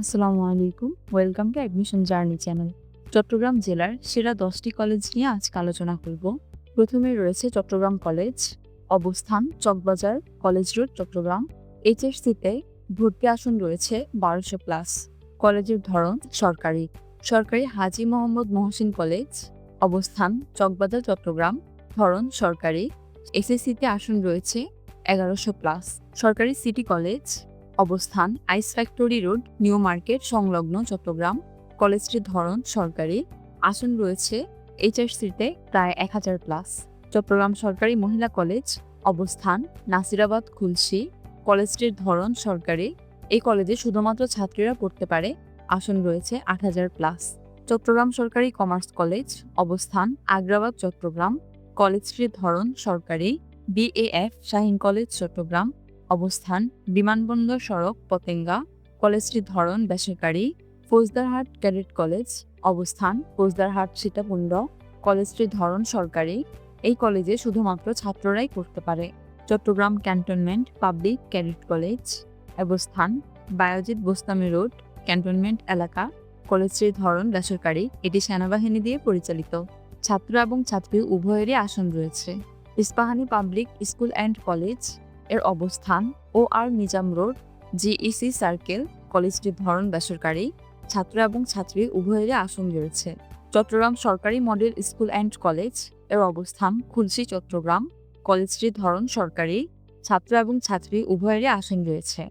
আসসালামু আলাইকুম। Welcome to admission journey channel Chattogram জেলার সেরা দশটি কলেজ নিয়ে আজকে আলোচনা করব। প্রথমে রয়েছে চট্টগ্রাম কলেজ অবস্থান, চকবাজার কলেজ রোড চট্টগ্রাম। এইচএসসিতে ভর্তি আসন রয়েছে বারোশো প্লাস কলেজের ধরন সরকারি। সরকারি হাজি মোহাম্মদ মহসিন কলেজ অবস্থান, চকবাজার, চট্টগ্রাম। ধরন সরকারি। এসএসসিতে আসন রয়েছে এগারোশো প্লাস সরকারি সিটি কলেজ অবস্থান ice factory road, new market, সংলগ্ন চট্টগ্রাম। কলেজটির ধরন সরকারি। আসন রয়েছে এইচএসসিতে প্রায় এক হাজার প্লাস। চট্টগ্রাম সরকারি মহিলা কলেজ। অবস্থান নাসিরাবাদ, খুলশি। কলেজটির ধরন সরকারি। এই কলেজে শুধুমাত্র ছাত্রীরা পড়তে পারে। আসন রয়েছে আট হাজার প্লাস। চট্টগ্রাম সরকারি কমার্স কলেজ। অবস্থান আগ্রাবাদ, চট্টগ্রাম। কলেজটির ধরন সরকারি। BAF, Shaheen college, Chattogram. অবস্থান, বিমানবন্দর সড়ক, পতেঙ্গা, কলেজটির ধরন বেসরকারি, ফৌজদারহাট ক্যাডেট কলেজ, অবস্থান, ফৌজদারহাট সীতাকুণ্ড, কলেজটির ধরন সরকারি, এই কলেজে শুধুমাত্র ছাত্ররাই পড়তে পারে। Chattogram cantonment public cadet college, অবস্থান, বায়োজিৎ বোস্তামি রোড, ক্যান্টনমেন্ট এলাকা, কলেজটির ধরন বেসরকারি, এটি সেনাবাহিনী দিয়ে পরিচালিত। ছাত্র এবং ছাত্রী উভয়েরই আসন রয়েছে। Ispahani public school and college এর অবস্থান O R Nizam road, GEC circle, কলেজটির ধরন বেসরকারি, ছাত্র এবং ছাত্রী উভয়েরই আসন রয়েছে। চট্টগ্রাম সরকারি মডেল স্কুল অ্যান্ড কলেজের অবস্থান খুলশি, চট্টগ্রাম। কলেজটির ধরন সরকারি, ছাত্র এবং ছাত্রী উভয়েরই আসন রয়েছে।